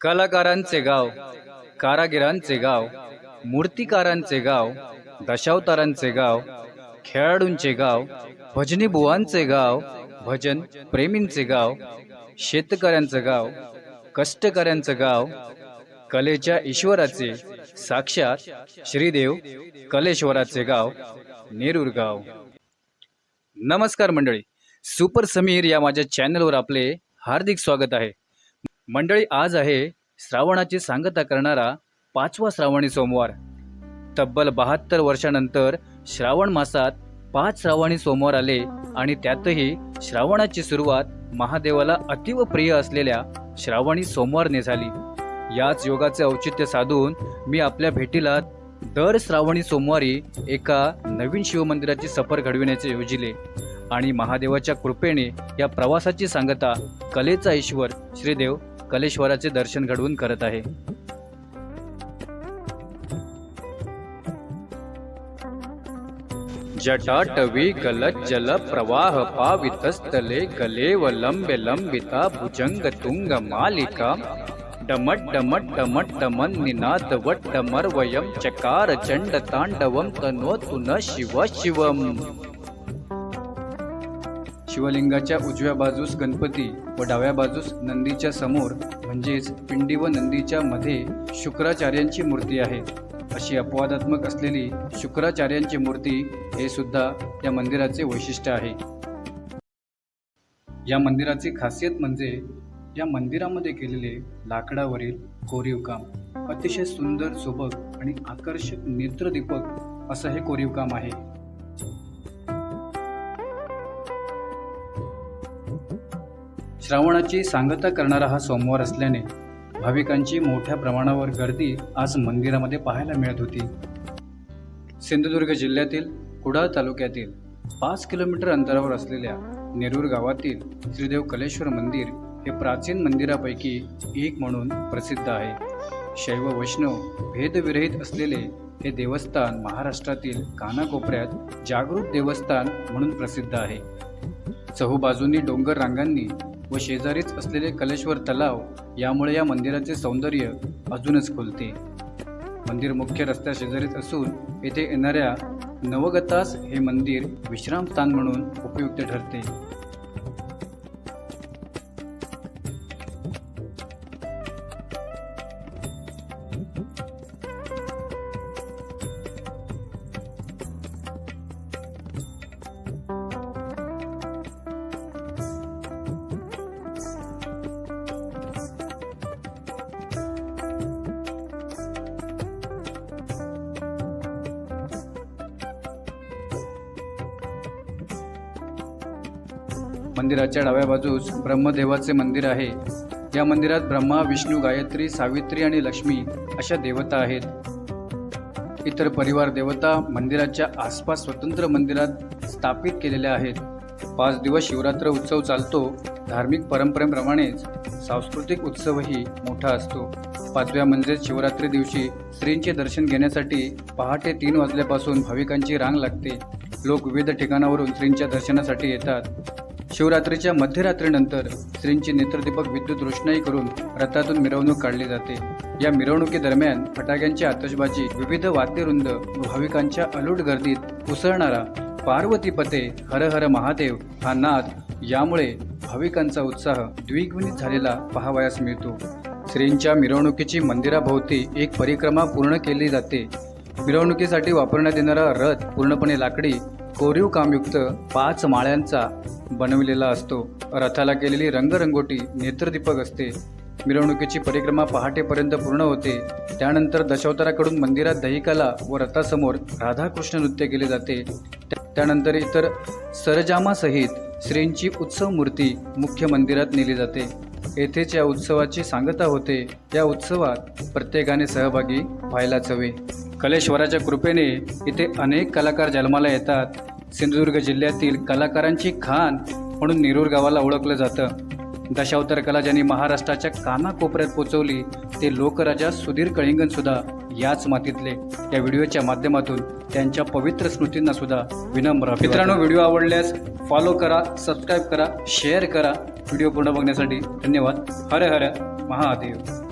कलाकारांचे गाव कारागिरांचे गाव मूर्तिकारांचे गाव दशावतारांचे गाव खेळाडूंचे गाव भजनी बुवांचे गाव भजन प्रेमींचे गाव शेतकऱ्यांचं गाव कष्टकऱ्यांचं गाव कलेच्या ईश्वराचे साक्षात श्रीदेव कलेश्वराचे गाव नेरूर गाव. नमस्कार मंडळी. सुपर समीर या माझ्या चॅनलवर आपले हार्दिक स्वागत आहे. मंडळी आज आहे श्रावणाची सांगता करणारा पाचवा श्रावणी सोमवार. तब्बल बहात्तर वर्षानंतर श्रावण मासात पाच श्रावणी सोमवार आले आणि त्यातही श्रावणाची सुरुवात महादेवाला अतिव प्रिय असलेल्या श्रावणी सोमवारने झाली. याच योगाचे औचित्य साधून मी आपल्या भेटीला दर श्रावणी सोमवारी एका नवीन शिवमंदिराची सफर घडविण्याचे योजिले आणि महादेवाच्या कृपेने या प्रवासाची सांगता कलेचा ईश्वर श्रीदेव कलेश्वराचे दर्शन घडवून करत आहे. जटाटवी जल प्रवाह पावितस्थले गलेवलंबे लंबिता भुजंग तुंग मालिका। डमट डमट डमट डमन निनाद वट डमर्वयम चकार चंड तांडवम तनोतु न शिव शिवम। शिवलिंगाच्या उजव्या बाजूस गणपती व डाव्या बाजूस नंदीच्या समोर म्हणजेच पिंडी व नंदीच्या मध्ये शुक्राचार्यांची मूर्ती आहे. अशी अपवादात्मक असलेली शुक्राचार्यांची मूर्ती हे सुद्धा या मंदिराचे वैशिष्ट्य आहे. या मंदिराची खासियत म्हणजे या मंदिरामध्ये केलेले लाकडावरील कोरीव काम अतिशय सुंदर सुबक आणि आकर्षक नेत्रदीपक असं हे कोरीव काम आहे. श्रावणाची सांगता करणारा हा सोमवार असल्याने भाविकांची मोठ्या प्रमाणावर गर्दी आज मंदिरामध्ये पाहायला मिळत होती. सिंधुदुर्ग जिल्ह्यातील कुडाळ तालुक्यातील पाच किलोमीटर अंतरावर असलेल्या नेरूर गावातील श्रीदेव कलेश्वर मंदिर हे प्राचीन मंदिरापैकी एक म्हणून प्रसिद्ध आहे. शैव वैष्णव भेदविरहित असलेले हे देवस्थान महाराष्ट्रातील कानाकोपऱ्यात जागृत देवस्थान म्हणून प्रसिद्ध आहे. चहूबाजूंनी डोंगर रांगांनी व शेजारीच असलेले कलेश्वर तलाव यामुळे या मंदिराचे सौंदर्य अजूनच खुलते. मंदिर मुख्य रस्त्या शेजारीच असून येथे येणाऱ्या नवगतास हे मंदिर विश्रामस्थान म्हणून उपयुक्त ठरते. मंदिराच्या डाव्या बाजूस ब्रह्मदेवाचे मंदिर आहे. या मंदिरात ब्रह्मा विष्णू गायत्री सावित्री आणि लक्ष्मी अशा देवता आहेत. इतर परिवार देवता मंदिराच्या आसपास स्वतंत्र मंदिरात स्थापित केलेल्या आहेत. पाच दिवस शिवरात्र उत्सव चालतो. धार्मिक परंपरेप्रमाणेच सांस्कृतिक उत्सवही मोठा असतो. पाचव्या म्हणजेच शिवरात्री दिवशी श्रींचे दर्शन घेण्यासाठी पहाटे तीन वाजल्यापासून भाविकांची रांग लागते. लोक विविध ठिकाणावरून श्रींच्या दर्शनासाठी येतात. शिवरात्रीच्या मध्यरात्रीनंतर श्रींची नेत्रदीपक विद्युत रोषणाई करून रथातून मिरवणूक काढली जाते. या मिरवणुकीदरम्यान फटाक्यांची आतषबाजी विविध वाद्यवृंद व भाविकांच्या अलूट गर्दीत उसळणारा पार्वती पते हर हर महादेव हा नाद यामुळे भाविकांचा उत्साह द्विगुणित झालेला पाहावयास मिळतो. श्रींच्या मिरवणुकीची मंदिराभोवती एक परिक्रमा पूर्ण केली जाते. मिरवणुकीसाठी वापरण्यात येणारा रथ पूर्णपणे लाकडी कोरीव कामयुक्त पाच माळ्यांचा बनविलेला असतो. रथाला केलेली रंगरंगोटी नेत्रदीपक असते. मिरवणुकीची परिक्रमा पहाटेपर्यंत पूर्ण होते. त्यानंतर दशावताराकडून मंदिरात दहिकाला व रथासमोर राधाकृष्ण नृत्य केले जाते. त्या- त्यानंतर इतर सरजामासहित श्रींची उत्सव मूर्ती मुख्य मंदिरात नेली जाते. येथेच या उत्सवाची सांगता होते. या उत्सवात प्रत्येकाने सहभागी व्हायलाच हवे. कलेश्वराच्या कृपेने इथे अनेक कलाकार जन्माला येतात. सिंधुदुर्ग जिल्ह्यातील कलाकारांची खान म्हणून नेरूर गावाला ओळखलं जातं. दशावतार कला ज्यांनी महाराष्ट्राच्या कानाकोपऱ्यात पोचवली ते लोकराजा सुधीर कळिंगन सुद्धा याच मातीतले. या व्हिडिओच्या माध्यमातून त्यांच्या पवित्र स्मृतींना सुद्धा विनम्र मित्रांनो व्हिडिओ आवडल्यास फॉलो करा सबस्क्राईब करा शेअर करा. व्हिडिओ पूर्ण बघण्यासाठी धन्यवाद. हर हर महादेव.